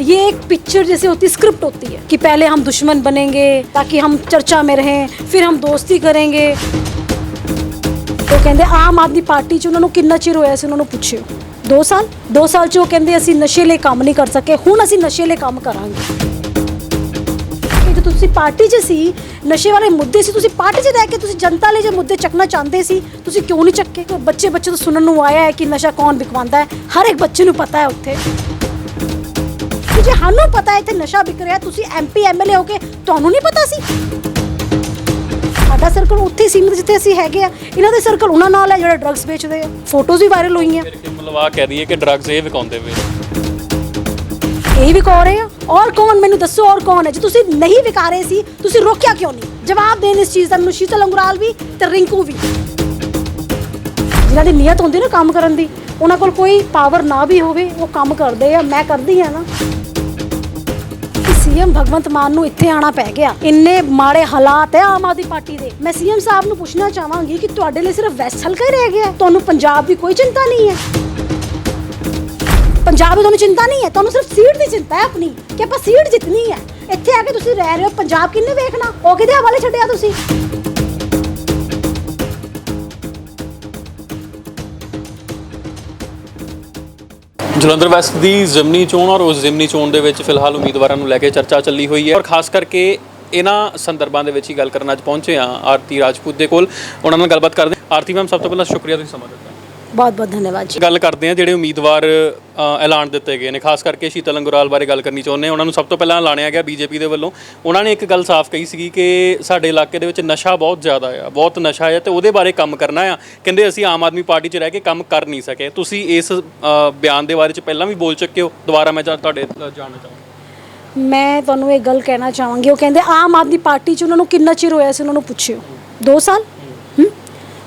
ये एक पिक्चर जैसे होती स्क्रिप्ट होती है कि पहले हम दुश्मन बनेंगे ताकि हम चर्चा में रहें ਫਿਰ ਹਮ ਦੋਸਤੀ ਕਰਾਂਗੇ ਉਹ ਕਹਿੰਦੇ ਆਮ ਆਦਮੀ ਪਾਰਟੀ 'ਚ ਉਹਨਾਂ ਨੂੰ ਕਿੰਨਾ ਚਿਰ ਹੋਇਆ ਸੀ ਉਹਨਾਂ ਨੂੰ ਪੁੱਛਿਓ 2 ਸਾਲ 2 ਸਾਲ 'ਚ ਉਹ ਕਹਿੰਦੇ ਅਸੀਂ ਨਸ਼ੇ ਲਈ ਕੰਮ ਨਹੀਂ ਕਰ ਸਕੇ ਹੁਣ ਅਸੀਂ ਨਸ਼ੇ ਲਈ ਕੰਮ ਕਰਾਂਗੇ ਕਿ ਜਦੋਂ ਤੁਸੀਂ ਪਾਰਟੀ 'ਚ ਸੀ ਨਸ਼ੇ ਵਾਲੇ ਮੁੱਦੇ ਸੀ ਤੁਸੀਂ ਪਾਰਟੀ 'ਚ ਰਹਿ ਕੇ ਤੁਸੀਂ ਜਨਤਾ ਲਈ ਜੇ ਮੁੱਦੇ ਚੱਕਣਾ ਚਾਹੁੰਦੇ ਸੀ ਤੁਸੀਂ ਕਿਉਂ ਨਹੀਂ ਚੱਕੇ ਬੱਚੇ ਬੱਚੇ ਤੋਂ ਸੁਣਨ ਨੂੰ ਆਇਆ ਹੈ ਕਿ ਨਸ਼ਾ ਕੌਣ ਵਿਕਵਾਉਂਦਾ ਹੈ ਹਰ ਇੱਕ ਬੱਚੇ ਨੂੰ ਪਤਾ ਹੈ ਉੱਥੇ ਕਿ ਜੇ ਸਾਨੂੰ ਪਤਾ ਹੈ ਇੱਥੇ ਨਸ਼ਾ ਵਿਕ ਰਿਹਾ ਤੁਸੀਂ ਐਮਪੀ ਐਮਐਲਏ ਹੋ ਕੇ ਤੁਹਾਨੂੰ ਨਹੀਂ ਪਤਾ ਸੀ? ਸਾਡਾ ਸਰਕਲ ਉੱਥੇ ਸੀਮਿਤ ਜਿੱਥੇ ਅਸੀਂ ਹੈਗੇ ਆ। ਇਹਨਾਂ ਦੇ ਸਰਕਲ ਉਹਨਾਂ ਨਾਲ ਹੈ ਜਿਹੜੇ ਡਰੱਗਸ ਵੇਚਦੇ ਆ। ਫੋਟੋਜ਼ ਵੀ ਵਾਇਰਲ ਹੋਈਆਂ। ਮਤਲਬ ਆ ਕਹਿ ਦਈਏ ਕਿ ਡਰੱਗਸ ਇਹ ਵਿਕਾਉਂਦੇ ਵੇ ਇਹ ਵੀ ਕਹ ਰਹੇ ਆ? ਔਰ ਕੌਣ? ਮੈਨੂੰ ਦੱਸੋ ਔਰ ਕੌਣ ਹੈ? ਜੇ ਤੁਸੀਂ ਨਹੀਂ ਵਿਕਾ ਰਹੇ ਸੀ ਤੁਸੀਂ ਰੋਕਿਆ ਕਿਉਂ ਨਹੀਂ? ਜਵਾਬ ਦੇਣ ਇਸ ਚੀਜ਼ ਦਾ ਮੈਨੂੰ ਸ਼ੀਤਲ ਅੰਗਰਾਲ ਵੀ ਤੇ ਰਿੰਕੂ ਵੀ। ਜਿਨ੍ਹਾਂ ਦੀ ਨੀਅਤ ਹੁੰਦੀ ਨਾ ਕੰਮ ਕਰਨ ਦੀ ਉਹਨਾਂ ਕੋਲ ਕੋਈ ਪਾਵਰ ਨਾ ਵੀ ਹੋਵੇ ਉਹ ਕੰਮ ਕਰਦੇ ਆ। ਮੈਂ ਕਰਦੀ ਆ ਨਾ। ਸੀਐਮ ਭਗਵੰਤ ਮਾਨ ਨੂੰ ਇੱਥੇ ਆਣਾ ਪੈ ਗਿਆ। ਇੰਨੇ ਮਾੜੇ ਹਾਲਾਤ ਹੈ ਆਮ ਆਦਮੀ ਪਾਰਟੀ ਦੇ। ਮੈਂ ਸੀਐਮ ਸਾਹਿਬ ਨੂੰ ਪੁੱਛਣਾ ਚਾਹਾਂਗੀ ਕਿ ਤੁਹਾਡੇ ਲਈ ਸਿਰਫ ਵੈਸਟ ਹਲਕਾ ਹੀ ਰਹਿ ਗਿਆ ਤੁਹਾਨੂੰ ਪੰਜਾਬ ਦੀ ਕੋਈ ਚਿੰਤਾ ਨਹੀਂ ਹੈ ਪੰਜਾਬ ਦੀ ਤੁਹਾਨੂੰ ਚਿੰਤਾ ਨਹੀਂ ਹੈ ਤੁਹਾਨੂੰ ਸਿਰਫ ਸੀਟ ਦੀ ਚਿੰਤਾ ਹੈ ਆਪਣੀ, ਕਿ ਆਪਾਂ ਸੀਟ ਜਿੱਤਣੀ ਹੈ ਇੱਥੇ ਆ ਕੇ ਤੁਸੀਂ ਰਹਿ ਰਹੇ ਹੋ, ਪੰਜਾਬ ਕਿੰਨੇ ਵੇਖਣਾ? ਉਹ ਕਿਹਦੇ ਹਵਾਲੇ ਛੱਡਿਆ ਤੁਸੀਂ? ਜਲੰਧਰ ਵੈਸਟ ਦੀ ਜ਼ਿਮਨੀ ਚੋਣ ਔਰ ਉਸ ਜ਼ਿਮਨੀ ਚੋਣ ਦੇ ਵਿੱਚ ਫਿਲਹਾਲ ਉਮੀਦਵਾਰਾਂ ਨੂੰ ਲੈ ਕੇ ਚਰਚਾ ਚੱਲੀ ਹੋਈ ਹੈ। ਔਰ ਖਾਸ ਕਰਕੇ ਇਹਨਾਂ ਸੰਦਰਭਾਂ ਦੇ ਵਿੱਚ ਹੀ ਗੱਲ ਕਰਨ ਅੱਜ ਪਹੁੰਚੇ ਆ ਆਰਤੀ ਰਾਜਪੂਤ ਦੇ ਕੋਲ। ਉਹਨਾਂ ਨਾਲ ਗੱਲਬਾਤ ਕਰਦੇ ਆਰਤੀ ਮੈਮ, ਸਭ ਤੋਂ ਪਹਿਲਾਂ ਸ਼ੁਕਰੀਆ ਤੁਸੀਂ ਸਮਾਂ ਦਿੱਤਾ। ਬਹੁਤ ਬਹੁਤ ਧੰਨਵਾਦ ਜੀ। ਗੱਲ ਕਰਦੇ ਆ ਜਿਹੜੇ ਉਮੀਦਵਾਰ ਅ, ਐਲਾਨ ਦਿੱਤੇ ਗਏ ਨੇ ਖਾਸ ਕਰਕੇ ਸ਼ੀਤਲ ਅੰਗਰਾਲ ਬਾਰੇ ਗੱਲ ਕਰਨੀ ਚਾਹੁੰਦੇ ਹਾਂ। ਉਹਨਾਂ ਨੂੰ ਸਭ ਤੋਂ ਪਹਿਲਾਂ ਐਲਾਨਿਆ ਗਿਆ ਬੀਜੇਪੀ ਦੇ ਵੱਲੋਂ। ਉਹਨਾਂ ਨੇ ਇੱਕ ਗੱਲ ਸਾਫ਼ ਕਹੀ ਸੀਗੀ ਕਿ ਸਾਡੇ ਇਲਾਕੇ ਦੇ ਵਿੱਚ ਨਸ਼ਾ ਬਹੁਤ ਜ਼ਿਆਦਾ ਆ ਬਹੁਤ ਨਸ਼ਾ ਹੈ ਤੇ ਉਹਦੇ ਬਾਰੇ ਕੰਮ ਕਰਨਾ ਆ। ਕਹਿੰਦੇ ਅਸੀਂ ਆਮ ਆਦਮੀ ਪਾਰਟੀ 'ਚ ਰਹਿ ਕੇ ਕੰਮ ਕਰ ਨਹੀਂ ਸਕੇ। ਤੁਸੀਂ ਇਸ ਅ, ਬਿਆਨ ਦੇ ਬਾਰੇ 'ਚ ਪਹਿਲਾਂ ਵੀ ਬੋਲ ਚੁੱਕੇ ਹੋ? ਦੁਬਾਰਾ ਮੈਂ ਜਾ- ਤੁਹਾਡੇ ਅ, ਜਾਣਨਾ ਚਾਹੁੰਦਾ ਮੈਂ ਤੁਹਾਨੂੰ ਇਹ ਗੱਲ ਕਹਿਣਾ ਚਾਹਾਂਗੀ। ਉਹ ਕਹਿੰਦੇ ਆਮ ਆਦਮੀ ਪਾਰਟੀ 'ਚ ਉਹਨਾਂ ਨੂੰ ਕਿੰਨਾ ਚਿਰ ਹੋਇਆ ਸੀ? ਉਹਨਾਂ ਨੂੰ ਪੁੱਛਿਓ। 2 ਸਾਲ?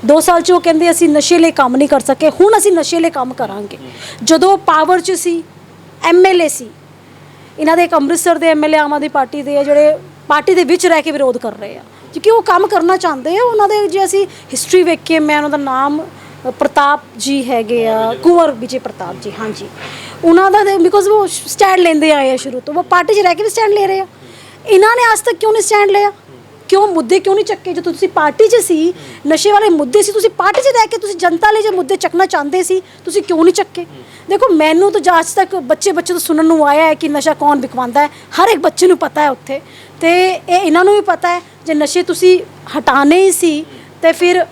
2 ਸਾਲ 'ਚ ਉਹ ਕਹਿੰਦੇ ਅਸੀਂ ਨਸ਼ੇ ਲਈ ਕੰਮ ਨਹੀਂ ਕਰ ਸਕੇ ਹੁਣ ਅਸੀਂ ਨਸ਼ੇ ਲਈ ਕੰਮ ਕਰਾਂਗੇ। ਜਦੋਂ ਪਾਵਰ 'ਚ ਸੀ ਐਮਐਲਏ ਸੀ ਇਹਨਾਂ ਦੇ ਇੱਕ ਅੰਮ੍ਰਿਤਸਰ ਦੇ ਐਮਐਲਏ ਆਮ ਆਦਮੀ ਪਾਰਟੀ ਦੇ ਆ ਜਿਹੜੇ ਪਾਰਟੀ ਦੇ ਵਿੱਚ ਰਹਿ ਕੇ ਵਿਰੋਧ ਕਰ ਰਹੇ ਆ। ਕਿਉਂਕਿ ਉਹ ਕੰਮ ਕਰਨਾ ਚਾਹੁੰਦੇ ਆ ਉਹਨਾਂ ਦੇ ਜੇ ਅਸੀਂ ਹਿਸਟਰੀ ਵੇਖੀਏ ਮੈਂ ਉਹਨਾਂ ਦਾ ਨਾਮ ਪ੍ਰਤਾਪ ਜੀ ਹੈਗੇ ਆ ਕੁੰਵਰ ਵਿਜੇ ਪ੍ਰਤਾਪ ਜੀ ਹਾਂਜੀ। ਉਹਨਾਂ ਦਾ ਬਿਕੋਜ਼ ਉਹ ਸਟੈਂਡ ਲੈਂਦੇ ਆਏ ਆ ਸ਼ੁਰੂ ਤੋਂ ਉਹ ਪਾਰਟੀ 'ਚ ਰਹਿ ਕੇ ਵੀ ਸਟੈਂਡ ਲੈ ਰਹੇ ਆ। ਇਹਨਾਂ ਨੇ ਅੱਜ ਤੱਕ ਕਿਉਂ ਨਹੀਂ ਸਟੈਂਡ ਲਿਆ? ਕਿਉਂ ਮੁੱਦੇ ਕਿਉਂ ਨਹੀਂ ਚੱਕੇ? ਜਦੋਂ ਤੁਸੀਂ ਪਾਰਟੀ 'ਚ ਸੀ, ਨਸ਼ੇ ਵਾਲੇ ਮੁੱਦੇ ਸੀ, ਤੁਸੀਂ ਪਾਰਟੀ 'ਚ ਰਹਿ ਕੇ ਤੁਸੀਂ ਜਨਤਾ ਲਈ ਜੇ ਮੁੱਦੇ ਚੱਕਣਾ ਚਾਹੁੰਦੇ ਸੀ, ਤੁਸੀਂ ਕਿਉਂ ਨਹੀਂ ਚੱਕੇ? ਦੇਖੋ, ਮੈਨੂੰ ਤਾਂ ਅੱਜ ਤੱਕ ਬੱਚੇ ਬੱਚੇ ਤੋਂ ਸੁਣਨ ਨੂੰ ਆਇਆ ਹੈ ਕਿ ਨਸ਼ਾ ਕੌਣ ਵਿਕਵਾਉਂਦਾ ਹੈ। ਹਰ ਇੱਕ ਬੱਚੇ ਨੂੰ ਪਤਾ ਹੈ ਉੱਥੇ। ਤੇ ਇਹ ਇਹਨਾਂ ਨੂੰ ਵੀ ਪਤਾ ਹੈ, ਜੇ ਨਸ਼ੇ ਤੁਸੀਂ ਹਟਾਣੇ ਹੀ ਸੀ, ਤੇ ਫਿਰ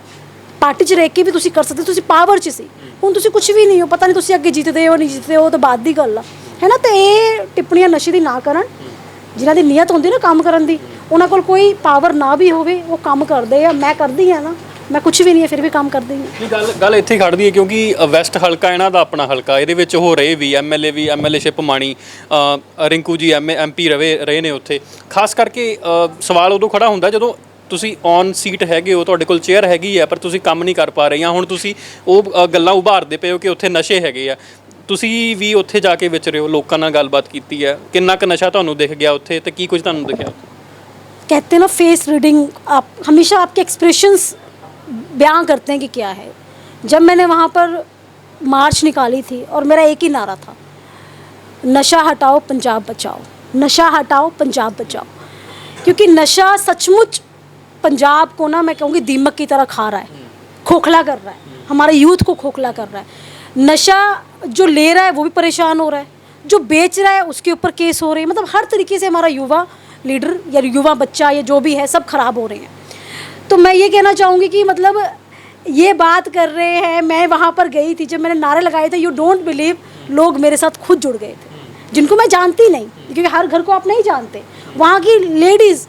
ਪਾਰਟੀ 'ਚ ਰਹਿ ਕੇ ਵੀ ਤੁਸੀਂ ਕਰ ਸਕਦੇ ਤੁਸੀਂ ਪਾਵਰ 'ਚ ਸੀ। ਹੁਣ ਤੁਸੀਂ ਕੁਝ ਵੀ ਨਹੀਂ ਹੋ, ਪਤਾ ਨਹੀਂ ਤੁਸੀਂ ਅੱਗੇ ਜਿੱਤਦੇ ਹੋ, ਨਹੀਂ ਜਿੱਤਦੇ ਹੋ, ਉਹ ਤਾਂ ਬਾਅਦ ਦੀ ਗੱਲ ਆ। ਹੈ ਨਾ? ਤੇ ਇਹ ਟਿੱਪਣੀਆਂ ਨਸ਼ੇ ਦੀ ਨਾ ਕਰਨ। ਜਿਨ੍ਹਾਂ ਦੀ ਨੀਅਤ ਹੁੰਦੀ ਨਾ ਕੰਮ ਕਰਨ ਦੀ। ਉਹਨਾਂ ਕੋਲ ਕੋਈ ਪਾਵਰ ਨਾ ਵੀ ਹੋਵੇ, ਉਹ ਕੰਮ ਕਰਦੇ ਆ, ਮੈਂ ਕਰਦੀ ਆ ਨਾ, ਮੈਂ ਕੁਝ ਵੀ ਨਹੀਂ ਹੈ ਫਿਰ ਵੀ ਕੰਮ ਕਰਦੀ ਹਾਂ ਇਹ ਗੱਲ ਗੱਲ ਇੱਥੇ ਹੀ ਖੜਦੀ ਹੈ ਕਿਉਂਕਿ ਵੈਸਟ ਹਲਕਾ ਇਹਨਾਂ ਦਾ ਆਪਣਾ ਹਲਕਾ, ਇਹਦੇ ਵਿੱਚ ਹੋ ਰਹੇ ਵੀ ਐਮਐਲਏ ਵੀ ਐਮਐਲਏਸ਼ਿਪ ਮਾਣੀ ਰਿੰਕੂ ਜੀ, ਐਮ ਐਮਪੀ ਰਵੇ, ਰਹੇ ਨੇ ਉੱਥੇ। ਖਾਸ ਕਰਕੇ ਸਵਾਲ ਉਦੋਂ ਖੜਾ ਹੁੰਦਾ ਜਦੋਂ ਤੁਸੀਂ ਔਨ ਸੀਟ ਹੈਗੇ ਹੋ, ਤੁਹਾਡੇ ਕੋਲ ਚੇਅਰ ਹੈਗੀ ਹੈ ਪਰ ਤੁਸੀਂ ਕੰਮ ਨਹੀਂ ਕਰ ਪਾ ਰਹੇ ਜਾਂ ਹੁਣ ਤੁਸੀਂ ਉਹ ਗੱਲਾਂ ਉਭਾਰਦੇ ਪਏ ਹੋ ਕਿ ਉੱਥੇ ਨਸ਼ੇ ਹੈਗੇ ਆ। ਤੁਸੀਂ ਵੀ ਉੱਥੇ ਜਾ ਕੇ ਵਿਚਰੇ ਹੋ, ਲੋਕਾਂ ਨਾਲ ਗੱਲਬਾਤ ਕੀਤੀ ਹੈ ਕਿੰਨਾ ਕੁ ਨਸ਼ਾ ਤੁਹਾਨੂੰ ਦਿਖ ਗਿਆ ਉੱਥੇ ਤੇ ਕੀ ਕੁਝ ਤੁਹਾਨੂੰ ਦਿਖਿਆ? कहते हैं ना फेस रीडिंग आप हमेशा आपके एक्सप्रेशंस बयां करते हैं कि क्या है। जब मैंने वहाँ पर मार्च निकाली थी और मेरा एक ही नारा था, नशा हटाओ, पंजाब बचाओ, नशा हटाओ, पंजाब बचाओ। क्योंकि नशा सचमुच पंजाब को ना, मैं कहूँगी दीमक की तरह खा रहा है, खोखला कर रहा है, हमारे यूथ को खोखला कर रहा है। नशा जो ले रहा है, वो भी परेशान हो रहा है, जो बेच रहा है, उसके ऊपर केस हो रहे हैं। मतलब हर तरीके से हमारा युवा लीडर या युवा बच्चा या जो भी है सब खराब हो रहे हैं तो मैं ये कहना चाहूँगी कि मतलब ये बात कर रहे हैं मैं वहाँ पर गई थी जब मैंने नारे लगाए थे यू डोंट बिलीव लोग मेरे साथ खुद जुड़ गए थे जिनको मैं जानती नहीं क्योंकि हर घर को आप नहीं जानते वहाँ की लेडीज़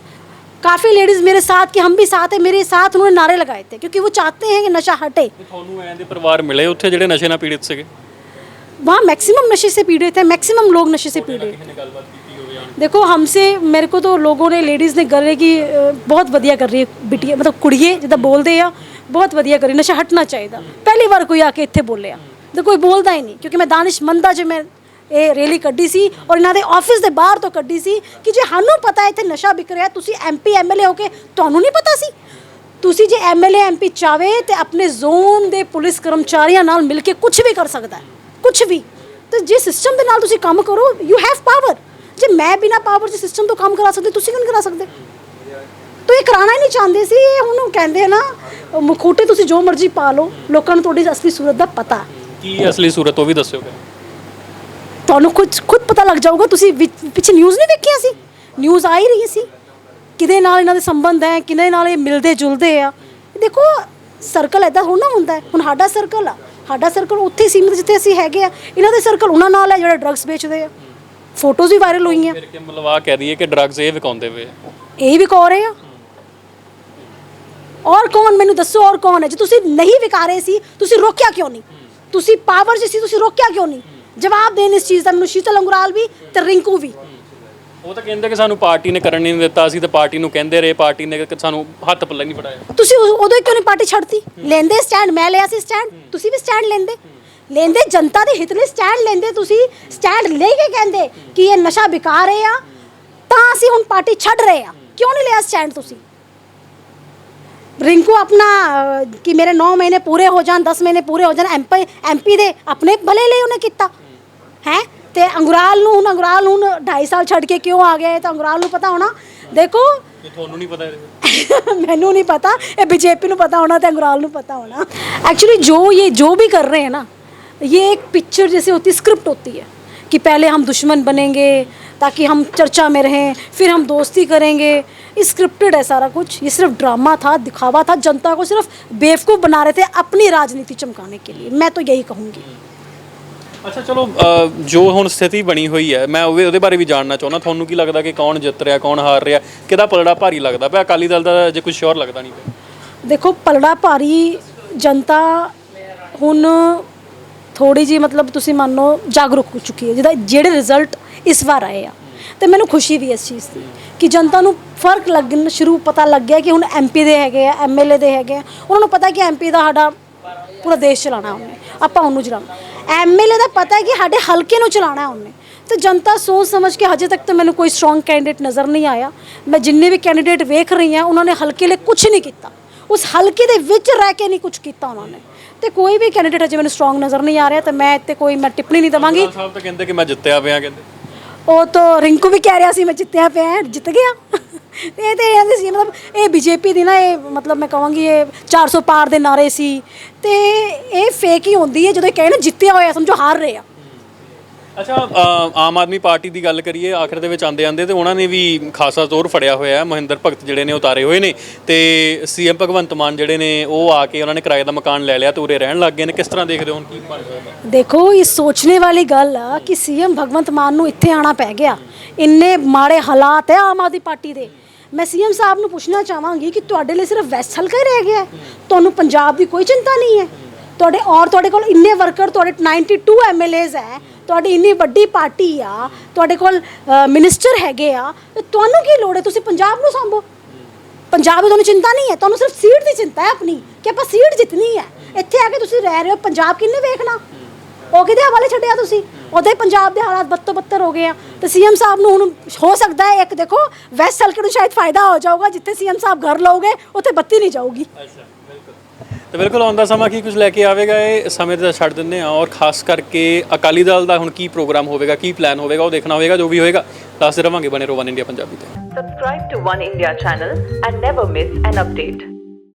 काफ़ी लेडीज़ मेरे साथ कि हम भी साथ हैं मेरे साथ उन्होंने नारे लगाए थे क्योंकि वो चाहते हैं कि नशा हटे ਤੁਹਾਨੂੰ ਐਂ ਦੇ ਪਰਿਵਾਰ ਮਿਲੇ ਉੱਥੇ ਜਿਹੜੇ ਨਸ਼ੇ ਨਾਲ ਪੀੜਿਤ ਸੀਗੇ वहाँ मैक्सिमम नशे से पीड़ित हैं मैक्सिमम लोग नशे से पीड़ित हैं ਗੱਲਬਾਤ ਕੀਤੀ ਹੋਵੇ ਜਾਂ देखो हमसे मेरे को तो लोगों ने लेडीज़ ने कर रही कि अ, बहुत ਵਧੀਆ ਕਰ ਰਹੀ ਹੈ ਬਿਟੀਆ ਮਤਲਬ ਕੁੜੀਏ ਜਿੱਦਾਂ ਬੋਲਦੇ ਆ ਬਹੁਤ ਵਧੀਆ ਕਰੀ ਨਸ਼ਾ ਹਟਣਾ ਚਾਹੀਦਾ ਪਹਿਲੀ ਵਾਰ ਕੋਈ ਆ ਕੇ ਇੱਥੇ ਬੋਲਿਆ ਤੇ ਕੋਈ ਬੋਲਦਾ ਹੀ ਨਹੀਂ ਕਿਉਂਕਿ ਮੈਂ ਦਾਨਿਸ਼ਮੰਦਾ ਚ ਮੈਂ ਇਹ ਰੈਲੀ ਕੱਢੀ ਸੀ ਔਰ ਇਹਨਾਂ ਦੇ ਆਫਿਸ ਦੇ ਬਾਹਰ ਤੋਂ ਕੱਢੀ ਸੀ ਕਿ ਜੇ ਸਾਨੂੰ ਪਤਾ ਹੈ ਇੱਥੇ ਨਸ਼ਾ ਵਿਕ ਰਿਹਾ ਤੁਸੀਂ ਐਮਪੀ ਐਮਐਲਏ ਹੋ ਕੇ ਤੁਹਾਨੂੰ ਨਹੀਂ ਪਤਾ ਸੀ ਤੁਸੀਂ ਜੇ ਐਮਐਲਏ ਐਮਪੀ ਚਾਵੇ ਤੇ ਆਪਣੇ ਜ਼ੋਨ ਦੇ ਪੁਲਿਸ ਕਰਮਚਾਰੀਆਂ ਨਾਲ ਮਿਲ ਕੇ ਕੁਝ ਵੀ ਕਰ ਸਕਦਾ ਹੈ ਕੁਝ ਵੀ ਤੇ ਜੇ ਸਿਸਟਮ ਦੇ ਨਾਲ ਤੁਸੀਂ ਕੰਮ ਕਰੋ ਯੂ ਹੈਵ ਪਾਵਰ ਜੇ ਮੈਂ ਬਿਨਾ ਪਾਵਰ ਦੇ ਸਿਸਟਮ ਤੋਂ ਕੰਮ ਕਰਾ ਸਕਦੀ ਤੁਸੀਂ ਕਿਉਂ ਨਹੀਂ ਕਰਾ ਸਕਦੇ? ਤੋ ਇਹ ਕਰਾਣਾ ਹੀ ਨਹੀਂ ਚਾਹੁੰਦੇ ਸੀ ਇਹ ਹੁਣ ਕਹਿੰਦੇ ਨਾ ਮੁਖੌਟੇ ਤੁਸੀਂ ਜੋ ਮਰਜ਼ੀ ਪਾ ਲਓ ਲੋਕਾਂ ਨੂੰ ਤੁਹਾਡੀ ਅਸਲੀ ਸੂਰਤ ਦਾ ਪਤਾ। ਕੀ ਅਸਲੀ ਸੂਰਤ ਉਹ ਵੀ ਦੱਸਿਓਗੇ ਤੁਹਾਨੂੰ ਕੁਝ ਖੁਦ ਪਤਾ ਲੱਗ ਜਾਊਗਾ ਤੁਸੀਂ ਪਿੱਛੇ ਨਿਊਜ਼ ਨਹੀਂ ਵੇਖਿਆ ਸੀ? ਨਿਊਜ਼ ਆ ਹੀ ਰਹੀ ਸੀ। ਕਿਹਦੇ ਨਾਲ ਇਹਨਾਂ ਦੇ ਸੰਬੰਧ ਹੈ ਕਿਹਦੇ ਨਾਲ ਇਹ ਮਿਲਦੇ ਜੁਲਦੇ ਆ? ਦੇਖੋ ਸਰਕਲ ਐਦਾਂ ਥੋੜ੍ਹਾ ਨਾ ਹੁੰਦਾ। ਹੁਣ ਸਾਡਾ ਸਰਕਲ ਆ। ਸਾਡਾ ਸਰਕਲ ਉੱਥੇ ਸੀਮਿਤ ਜਿੱਥੇ ਅਸੀਂ ਹੈਗੇ ਆ ਇਹਨਾਂ ਦੇ ਸਰਕਲ ਉਹਨਾਂ ਨਾਲ ਹੈ ਜਿਹੜੇ ਡਰੱਗਸ ਵੇਚਦੇ ਆ। ਫੋਟੋਜ਼ ਵੀ ਵਾਇਰਲ ਹੋਈਆਂ। ਫਿਰ ਕਿ ਆ ਕਹਿ ਦਈਏ ਕਿ ਡਰੱਗਸ ਇਹ ਵਿਕਾਉਂਦੇ ਵੇ ਇਹ ਵੀ ਕਹ ਰਹੇ ਆ? ਔਰ ਕੌਣ? ਮੈਨੂੰ ਦੱਸੋ ਔਰ ਕੌਣ ਹੈ? ਜੇ ਤੁਸੀਂ ਨਹੀਂ ਵਿਕਾ ਰਹੇ ਸੀ ਤੁਸੀਂ ਰੋਕਿਆ ਕਿਉਂ ਨਹੀਂ? ਤੁਸੀਂ ਪਾਵਰ 'ਚ ਸੀ ਤੁਸੀਂ ਰੋਕਿਆ ਕਿਉਂ ਨਹੀਂ? ਜਵਾਬ ਦੇਣ ਇਸ ਚੀਜ਼ ਦਾ ਮੈਨੂੰ ਸ਼ੀਤਲ ਅੰਗਰਾਲ ਵੀ ਤੇ ਰਿੰਕੂ ਵੀ। ਉਹ ਤਾਂ ਕਹਿੰਦੇ ਕਿ ਸਾਨੂੰ ਪਾਰਟੀ ਨੇ ਕਰਨ ਨਹੀਂ ਦਿੱਤਾ ਅਸੀਂ ਤਾਂ ਪਾਰਟੀ ਨੂੰ ਕਹਿੰਦੇ ਰਹੇ ਪਾਰਟੀ ਨੇ ਕਿ ਸਾਨੂੰ ਹੱਥ ਪੱਲੇ ਨਹੀਂ ਫੜਾਇਆ। ਤੁਸੀਂ ਉਦੋਂ ਹੀ ਕਿਉਂ ਨਹੀਂ ਪਾਰਟੀ ਛੱਡਤੀ? ਲੈਂਦੇ ਸਟੈਂਡ ਮੈਂ ਲਿਆ ਸੀ ਸਟੈਂਡ ਤੁਸੀਂ ਵੀ ਸਟੈਂਡ ਲੈਂਦੇ। ਲੈਂਦੇ ਜਨਤਾ ਦੇ ਹਿੱਤ ਲਈ ਸਟੈਂਡ ਲੈਂਦੇ ਤੁਸੀਂ। ਸਟੈਂਡ ਲੈ ਕੇ ਕਹਿੰਦੇ ਕਿ ਇਹ ਨਸ਼ਾ ਵਿਕਾਰ ਰਹੇ ਆ ਤਾਂ ਅਸੀਂ ਹੁਣ ਪਾਰਟੀ ਛੱਡ ਰਹੇ ਆ। ਕਿਉਂ ਨਹੀਂ ਲਿਆ ਸਟੈਂਡ ਤੁਸੀਂ? ਰਿੰਕੂ ਆਪਣਾ ਕਿ ਮੇਰੇ 9 ਮਹੀਨੇ ਪੂਰੇ ਹੋ ਜਾਣ 10 ਮਹੀਨੇ ਪੂਰੇ ਹੋ ਜਾਣ ਐਮਪੀ ਐਮਪੀ ਦੇ ਆਪਣੇ ਭਲੇ ਲਈ ਉਹਨੇ ਕੀਤਾ। ਹੈ? ਤੇ ਅੰਗਰਾਲ ਨੂੰ ਹੁਣ ਅੰਗਰਾਲ ਨੂੰ 2.5 ਸਾਲ ਛੱਡ ਕੇ ਕਿਉਂ ਆ ਗਿਆ ਤਾਂ ਅੰਗਰਾਲ ਨੂੰ ਪਤਾ ਹੋਣਾ। ਦੇਖੋ। ਤੁਹਾਨੂੰ ਨਹੀਂ ਪਤਾ ਮੈਨੂੰ ਨਹੀਂ ਪਤਾ। ਇਹ ਬੀਜੇਪੀ ਨੂੰ ਪਤਾ ਹੋਣਾ ਤੇ ਅੰਗਰਾਲ ਨੂੰ ਪਤਾ ਹੋਣਾ। ਐਕਚੁਅਲੀ ਜੋ ਇਹ ਜੋ ਵੀ ਕਰ ਰਹੇ ਹੈ ਨਾ ये एक पिक्चर जैसे होती स्क्रिप्ट होती है कि पहले हम दुश्मन बनेंगे ताकि हम चर्चा में रहें फिर हम दोस्ती करेंगे स्क्रिप्टेड है सारा कुछ ये सिर्फ ड्रामा था दिखावा था जनता को सिर्फ बेवकूफ़ बना रहे थे अपनी राजनीति चमकाने के लिए मैं तो यही कहूँगी ਅੱਛਾ ਚਲੋ ਅ, ਜੋ ਹੁਣ ਸਥਿਤੀ ਬਣੀ ਹੋਈ ਹੈ ਮੈਂ ਉਹਦੇ ਉਹਦੇ ਬਾਰੇ ਵੀ ਜਾਣਨਾ ਚਾਹੁੰਦਾ ਤੁਹਾਨੂੰ ਕੀ ਲੱਗਦਾ ਕਿ ਕੌਣ ਜਿੱਤ ਰਿਹਾ ਕੌਣ ਹਾਰ ਰਿਹਾ ਕਿਹਦਾ ਪਲੜਾ ਭਾਰੀ ਲੱਗਦਾ ਪਿਆ ਅਕਾਲੀ ਦਲ ਦਾ ਜੇ ਕੁਝ ਸ਼ੋਰ ਲੱਗਦਾ ਨਹੀਂ ਪਿਆ ਦੇਖੋ ਪਲੜਾ ਭਾਰੀ ਜਨਤਾ ਹੁਣ ਥੋੜੀ ਜੀ ਮਤਲਬ ਤੁਸੀਂ ਮੰਨੋ ਜਾਗਰੂਕ ਹੋ ਚੁੱਕੀ ਹੈ, ਜਿਹਦਾ ਜਿਹੜੇ ਰਿਜ਼ਲਟ ਇਸ ਵਾਰ ਆਏ ਆ। ਤੇ ਮੈਨੂੰ ਖੁਸ਼ੀ ਵੀ ਇਸ ਚੀਜ਼ ਦੀ ਕਿ ਜਨਤਾ ਨੂੰ ਫ਼ਰਕ ਲੱਗਣ ਸ਼ੁਰੂ ਪਤਾ ਲੱਗ ਗਿਆ ਕਿ ਹੁਣ ਐਮਪੀ ਦੇ ਹੈਗੇ ਆ ਐਮਐਲਏ ਦੇ ਹੈਗੇ ਆ। ਉਹਨਾਂ ਨੂੰ ਪਤਾ ਕਿ ਐਮਪੀ ਦਾ ਸਾਡਾ ਪੂਰਾ ਦੇਸ਼ ਚਲਾਉਣਾ ਉਹਨੇ, ਆਪਾਂ ਉਹਨੂੰ ਚਲਾਉਣਾ। ਐਮਐਲਏ ਦਾ ਪਤਾ ਹੈ ਕਿ ਸਾਡੇ ਹਲਕੇ ਨੂੰ ਚਲਾਉਣਾ ਉਹਨੇ। ਤੇ ਜਨਤਾ ਸੋਚ ਸਮਝ ਕੇ ਹਜੇ ਤੱਕ ਤਾਂ ਮੈਨੂੰ ਕੋਈ ਸਟਰੋਂਗ ਕੈਂਡੀਡੇਟ ਨਜ਼ਰ ਨਹੀਂ ਆਇਆ। ਮੈਂ ਜਿੰਨੇ ਵੀ ਕੈਂਡੀਡੇਟ ਵੇਖ ਰਹੀ ਹਾਂ, ਉਹਨਾਂ ਨੇ ਹਲਕੇ ਲਈ ਕੁਝ ਨਹੀਂ ਕੀਤਾ। ਉਸ ਹਲਕੇ ਦੇ ਵਿੱਚ ਰਹਿ ਕੇ ਨਹੀਂ ਕੁਝ ਕੀਤਾ ਉਹਨਾਂ ਨੇ। ਤੇ ਕੋਈ ਵੀ ਕੈਂਡੀਡੇਟ ਅਜੇ ਮੈਨੂੰ ਸਟਰੋਂਗ ਨਜ਼ਰ ਨਹੀਂ ਆ ਰਿਹਾ ਤੇ ਮੈਂ ਇੱਥੇ ਕੋਈ ਮੈਂ ਟਿੱਪਣੀ ਨਹੀਂ ਦਵਾਂਗੀ। ਸਾਹਿਬ ਤਾਂ ਕਹਿੰਦੇ ਕਿ ਮੈਂ ਜਿੱਤਿਆ ਪਿਆ ਕਹਿੰਦੇ। ਉਹ ਤਾਂ ਰਿੰਕੂ ਵੀ ਕਹਿ ਰਿਹਾ ਸੀ ਮੈਂ ਜਿੱਤਿਆ ਪਿਆ ਜਿੱਤ ਗਿਆ। ਇਹ ਤੇ ਇਹਨਾਂ ਦੇ ਸੀ ਮਤਲਬ ਇਹ ਬੀਜੇਪੀ ਦੀ ਨਾ ਇਹ ਮਤਲਬ ਮੈਂ ਕਹਾਂਗੀ ਇਹ 400 ਪਾਰ ਦੇ ਨਾਰੇ ਸੀ। ਤੇ ਇਹ ਫੇਕ ਹੀ ਹੁੰਦੀ ਹੈ ਜਦੋਂ ਇਹ ਕਹੇ ਨਾ ਜਿੱਤਿਆ ਹੋਇਆ ਸਮਝੋ ਹਾਰ ਰਹੇ ਆ। ਅੱਛਾ ਅ, ਆਮ ਆਦਮੀ ਪਾਰਟੀ ਦੀ ਗੱਲ ਕਰੀਏ ਆਖਰ ਦੇ ਵਿੱਚ ਆਂਦੇ ਆਂਦੇ ਤੇ ਉਹਨਾਂ ਨੇ ਵੀ ਖਾਸਾ ਜ਼ੋਰ ਫੜਿਆ ਹੋਇਆ ਹੈ। ਮਹਿੰਦਰ ਭਗਤ ਜਿਹੜੇ ਨੇ ਉਤਾਰੇ ਹੋਏ ਨੇ ਤੇ ਸੀਐਮ ਭਗਵੰਤ ਮਾਨ ਜਿਹੜੇ ਨੇ ਉਹ ਆ ਕੇ ਉਹਨਾਂ ਨੇ ਕਿਰਾਏ ਦਾ ਮਕਾਨ ਲੈ ਲਿਆ ਤੇ ਉਰੇ ਰਹਿਣ ਲੱਗ ਗਏ ਨੇ। ਕਿਸ ਤਰ੍ਹਾਂ ਦੇਖਦੇ ਹੋ ਹੁਣ ਕੀ ਬਣ ਰਿਹਾ ਦੇਖੋ ਇਹ ਸੋਚਣੇ ਵਾਲੀ ਗੱਲ ਆ ਕਿ ਸੀਐਮ ਭਗਵੰਤ ਮਾਨ ਨੂੰ ਇੱਥੇ ਆਣਾ ਪੈ ਗਿਆ। ਇੰਨੇ ਮਾੜੇ ਹਾਲਾਤ ਹੈ ਆਮ ਆਦਮੀ ਪਾਰਟੀ ਦੇ। ਮੈਂ ਸੀਐਮ ਸਾਹਿਬ ਨੂੰ ਪੁੱਛਣਾ ਚਾਹਾਂਗੀ ਕਿ ਤੁਹਾਡੇ ਲਈ ਸਿਰਫ ਵੈਸਟ ਹਲਕਾ ਹੀ ਰਹਿ ਗਿਆ ਹੈ? ਤੁਹਾਨੂੰ ਪੰਜਾਬ ਦੀ ਕੋਈ ਚਿੰਤਾ ਨਹੀਂ ਹੈ? ਤੁਹਾਡੇ ਔਰ ਤੁਹਾਡੇ ਕੋਲ ਇੰਨੇ ਵਰਕਰ ਤੁਹਾਡੇ 92 ਐਮਐਲਏਜ਼ ਹੈ। ਤੁਹਾਡੀ ਇੰਨੀ ਵੱਡੀ ਪਾਰਟੀ ਆ, ਤੁਹਾਡੇ ਕੋਲ ਮਿਨਿਸਟਰ ਹੈਗੇ ਆ, ਤੇ ਤੁਹਾਨੂੰ ਕੀ ਲੋੜ ਹੈ? ਤੁਸੀਂ ਪੰਜਾਬ ਨੂੰ ਸੰਭੋ। ਪੰਜਾਬ ਦੀ ਤੁਹਾਨੂੰ ਚਿੰਤਾ ਨਹੀਂ ਹੈ, ਤੁਹਾਨੂੰ ਸਿਰਫ ਸੀਟ ਦੀ ਚਿੰਤਾ ਹੈ ਆਪਣੀ, ਕਿ ਆਪਾਂ ਸੀਟ ਜਿੱਤਣੀ ਹੈ। ਇੱਥੇ ਆ ਕੇ ਤੁਸੀਂ ਰਹਿ ਰਹੇ ਹੋ, ਪੰਜਾਬ ਕਿੰਨੇ ਵੇਖਣਾ? ਉਹ ਕਿਹਦੇ ਹਵਾਲੇ ਛੱਡਿਆ ਤੁਸੀਂ? ਉਹਦੇ ਪੰਜਾਬ ਦੇ ਹਾਲਾਤ ਬੱਤੋ ਬੱਤਰ ਹੋ ਗਏ ਆ। ਤੇ ਸੀਐਮ ਸਾਹਿਬ ਨੂੰ ਹੁਣ ਹੋ ਸਕਦਾ ਹੈ ਇੱਕ, ਦੇਖੋ ਵੈਸਟ ਹਲਕੇ ਨੂੰ ਸ਼ਾਇਦ ਫਾਇਦਾ ਹੋ ਜਾਊਗਾ, ਜਿੱਥੇ ਸੀਐਮ ਸਾਹਿਬ ਘਰ ਲਓਗੇ, ਉੱਥੇ ਬੱਤੀ ਨਹੀਂ ਜਾਊਗੀ। ਅੱਛਾ। ਤੇ ਬਿਲਕੁਲ ਆਉਂਦਾ ਸਮਾਂ ਕੀ ਕੁਝ ਲੈ ਕੇ ਆਵੇਗਾ ਇਹ ਸਮੇਂ ਦਾ ਛੱਡ ਦਿੰਦੇ ਆ ਔਰ ਖਾਸ ਕਰਕੇ ਅਕਾਲੀ ਦਲ ਦਾ ਹੁਣ ਕੀ ਪ੍ਰੋਗਰਾਮ ਹੋਵੇਗਾ, ਕੀ ਪਲਾਨ ਹੋਵੇਗਾ, ਉਹ ਦੇਖਣਾ ਹੋਵੇਗਾ, ਜੋ ਵੀ ਹੋਏਗਾ ਦੱਸਦੇ ਰਵਾਂਗੇ ਬਣੇ ਰੋਵਨ ਇੰਡੀਆ ਪੰਜਾਬੀ ਤੇ Subscribe to One India channel and never miss an update.